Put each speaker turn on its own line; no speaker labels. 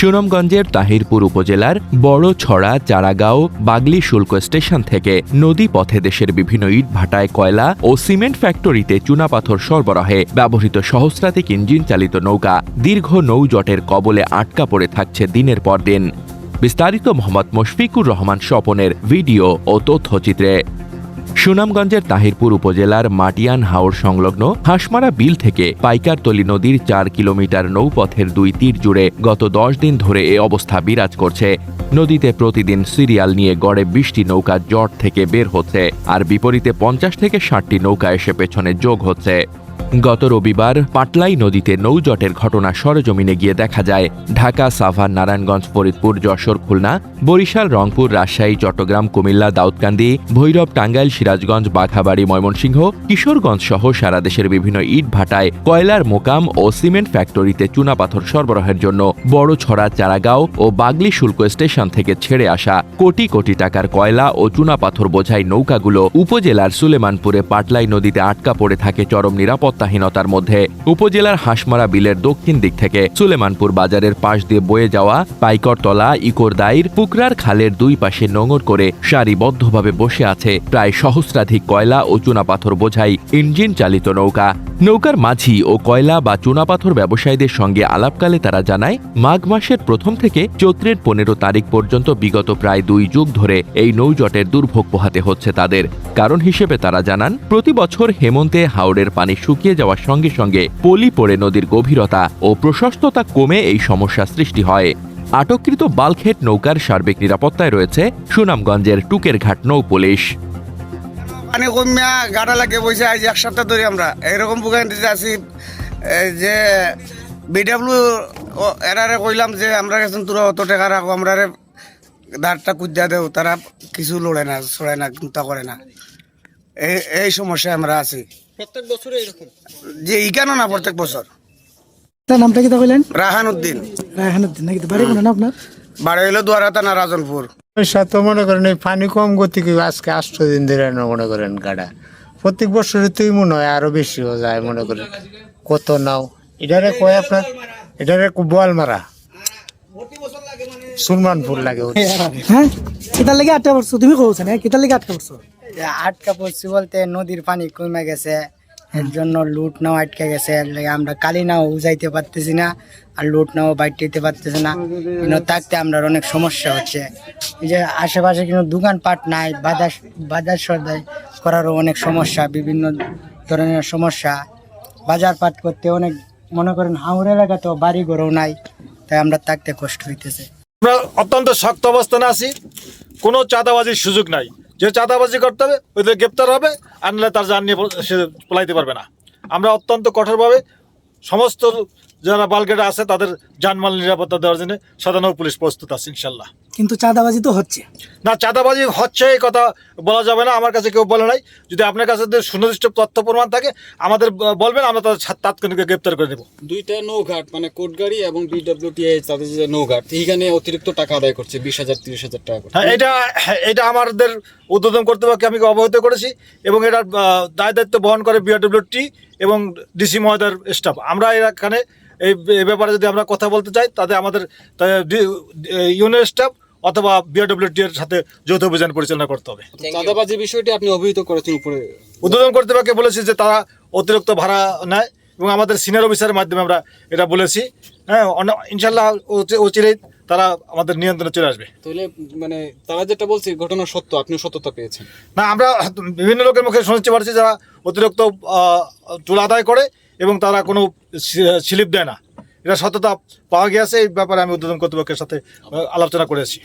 সুনামগঞ্জের তাহিরপুর উপজেলার বড় ছড়া চারাগাঁও, বাগলি শুল্ক স্টেশন থেকে নদী পথে দেশের বিভিন্ন ইট ভাটায় কয়লা ও সিমেন্ট ফ্যাক্টরিতে চুনাপাথর সরবরাহে ব্যবহৃত সহস্রাধিক ইঞ্জিন চালিত নৌকা দীর্ঘ নৌজটের কবলে আটকা পড়ে থাকছে দিনের পর দিন। বিস্তারিত মোহাম্মদ মুশফিকুর রহমান স্বপনের ভিডিও ও তথ্যচিত্রে সুনামগঞ্জের তাহিরপুর উপজেলার মাটিয়ান হাওর সংলগ্ন হাঁসমারা বিল থেকে পাইকারতলি নদীর চার কিলোমিটার নৌপথের দুই তীর জুড়ে গত দশ দিন ধরে এ অবস্থা বিরাজ করছে। নদীতে প্রতিদিন সিরিয়াল নিয়ে গড়ে বিশটি নৌকা জট থেকে বের হচ্ছে, আর বিপরীতে পঞ্চাশ থেকে ষাটটি নৌকা এসে পেছনে যোগ হচ্ছে। গত রবিবার পাটলাই নদীতে নৌজটের ঘটনা সরজমিনে গিয়ে দেখা যায়। ঢাকা, সাভার, নারায়ণগঞ্জ, ফরিদপুর, যশোর, খুলনা, বরিশাল, রংপুর, রাজশাহী, চট্টগ্রাম, কুমিল্লা, দাউদকান্দি, ভৈরব, টাঙ্গাইল, সিরাজগঞ্জ, বাঘাবাড়ি, ময়মনসিংহ, কিশোরগঞ্জ সহ সারা দেশের বিভিন্ন ইট ভাটায় কয়লার মোকাম ও সিমেন্ট ফ্যাক্টরিতে চুনাপাথর সরবরাহের জন্য বড় ছড়া, চারাগাঁও ও বাগলি শুল্ক স্টেশন থেকে ছেড়ে আসা কোটি কোটি টাকার কয়লা ও চুনাপাথর বোঝাই নৌকাগুলো উপজেলার সুলেমানপুরে পাটলাই নদীতে আটকা পড়ে থাকে চরম নিরাপত্তাহীনতার মধ্যে উপজেলার হাঁসমারা বিলের দক্ষিণ দিক থেকে সুলেমানপুর বাজারের পাশ দিয়ে বয়ে যাওয়া পাইকরতলা ইকোরদাইর পুকরার খালের দুই পাশে নোঙর করে সারিবদ্ধভাবে বসে আছে প্রায় সহস্রাধিক কয়লা ও চুনাপাথর বোঝাই ইঞ্জিন চালিত নৌকা। নৌকার মাঝি ও কয়লা বা চুনাপাথর ব্যবসায়ীদের সঙ্গে আলাপকালে তারা জানায়, মাঘ মাসের প্রথম থেকে চৈত্রের পনেরো তারিখ পর্যন্ত বিগত প্রায় দুই যুগ ধরে এই নৌজটের দুর্ভোগ পোহাতে হচ্ছে তাদের। কারণ হিসেবে তারা জানান, প্রতি বছর হেমন্তে হাওড়ের পানি শুকিয়ে যাওয়ার সঙ্গে সঙ্গে পলি পড়ে নদীর গভীরতা ও প্রশস্ততা কমে এই সমস্যা সৃষ্টি হয়। আটককৃত বালখেট নৌকার সার্বিক নিরাপত্তায় রয়েছে সুনামগঞ্জের টুকের ঘাট নৌ পুলিশ।
পানি কমিয়া গাড়া লাগে বসে আজ এক সপ্তাহ ধরে আমরা। এরকম বুকান দিতে আছি এই যে বিডাব্লিউ এরারে কইলাম যে আমরা গেছেন তোরা অত টাকা রাখো আমরা ধারটা কুদ্যা দেও তারা কিছু লড়ে না ছড়ায় না চিন্তা করে না। এই এই সমস্যায় আমরা আছি।
প্রত্যেক বছরে এরকম?
যে ইকানো না প্রত্যেক বছর?
তার নামটা কি তা বললেন
রাহান উদ্দিন
রায়হানুদ্দিন নাকি বাড়ি কোনো না আপনার?
বাড়ি হইল দুয়ারাতা না রাজনপুর।
সমস্যা তো মনে করেন এই পানি কম গতি আজকে আষ্ট দিন ধরে মনে করেন গাড়া। প্রত্যেক বছরে তুই মনে হয় আরও বেশিও যায় মনে করেন। কত নাও। এটারে কয় আপনার? এটারে বোয়াল মারা সুলমানপুর লাগে।
হ্যাঁ? কিতার লেগে আটকা পড়ছো? তুমি কৌছেন হ্যাঁ কিতার লেগে আটকা পড়ছো?
আটকা পড়ছি বলতে নদীর পানি কমে গেছে। এর জন্য লুট নাও আটকে গেছে। আমরা কালি নাও উজাইতে পারতেছি না, আর লুট নাও বাইতে পারতেছি না। কিন্তু থাকতে আমরা অনেক সমস্যা হচ্ছে। এই যে আশেপাশে কিন্তু দোকানপাট নাই, বাজার বাজার সদাই করারও অনেক সমস্যা, বিভিন্ন ধরনের সমস্যা। বাজার পাট করতে অনেক, মনে করেন হাওড় এলাকাতেও বাড়ি ঘরও নাই, তাই আমরা থাকতে কষ্ট হইতেছে।
আমরা অত্যন্ত শক্ত অবস্থানে আছি, কোনো চাঁদাবাজির সুযোগ নাই। যে চাঁদাবাজি করতে হবে, ওদের গ্রেপ্তার হবে, আর নাহলে তার জান নিয়ে সে পলাইতে পারবে না। আমরা অত্যন্ত কঠোরভাবে সমস্ত যারা বালগেটে আছে তাদের জানমাল নিরাপত্তা দেওয়ার জন্য সাধারণ পুলিশ প্রস্তুত আছে ইনশাল্লাহ।
কিন্তু চাঁদাবাজি তো হচ্ছে।
না চাঁদাবাজি হচ্ছে এই কথা বলা যাবে না। আমার কাছে কেউ বলে নাই। যদি আপনার কাছে যদি সুনির্দিষ্ট তথ্য প্রমাণ থাকে আমাদের বলবেন আমরা তাদের তাৎক্ষণিক গ্রেপ্তার করে দেবো
দুইটা নৌঘাট মানে কোটগাড়ি এবং বিডব্লিউটিআই তাদের যে নৌঘাট এইখানে অতিরিক্ত টাকা আদায় করছে বিশ হাজার তিরিশ হাজার টাকা
হ্যাঁ এটা এটা আমাদের উদ্বোধন করতে কর্তৃপক্ষকে আমি অবহিত করেছি এবং এটার দায় দায়িত্ব বহন করে বিআরডব্লিউটি এবং ডিসি মহোদয়ের স্টাফ আমরা এখানে এই ব্যাপারে যদি আমরা কথা বলতে চাই তাতে আমাদের ইউনিয়ন স্টাফ অথবা বিআরডব্লিউটি এর সাথে যৌথ অভিযান পরিচালনা করতে হবে।
চাঁদাবাজি বিষয়টি আপনি অভিহিত করেছেন উপরে।
উদ্বোধন কর্তৃপক্ষকে বলেছি যে তারা অতিরিক্ত ভাড়া নেয় এবং আমাদের সিনিয়র অফিসারের মাধ্যমে আমরা এটা বলেছি। হ্যাঁ ইনশাল্লাহ অচি- অচিরেই তারা আমাদের নিয়ন্ত্রণে চলে আসবে।
তাহলে মানে তারা যেটা বলছে ঘটনা সত্য আপনি সত্যতা পেয়েছেন।
না আমরা বিভিন্ন লোকের মুখে শুনতে পারছি যারা অতিরিক্ত চুল আদায় করে এবং তারা কোনো স্লিপ দেয় না। এটা সততা পাওয়া গিয়েছে, এই ব্যাপারে আমি উদ্বোধন কর্তৃপক্ষের সাথে আলোচনা করেছি।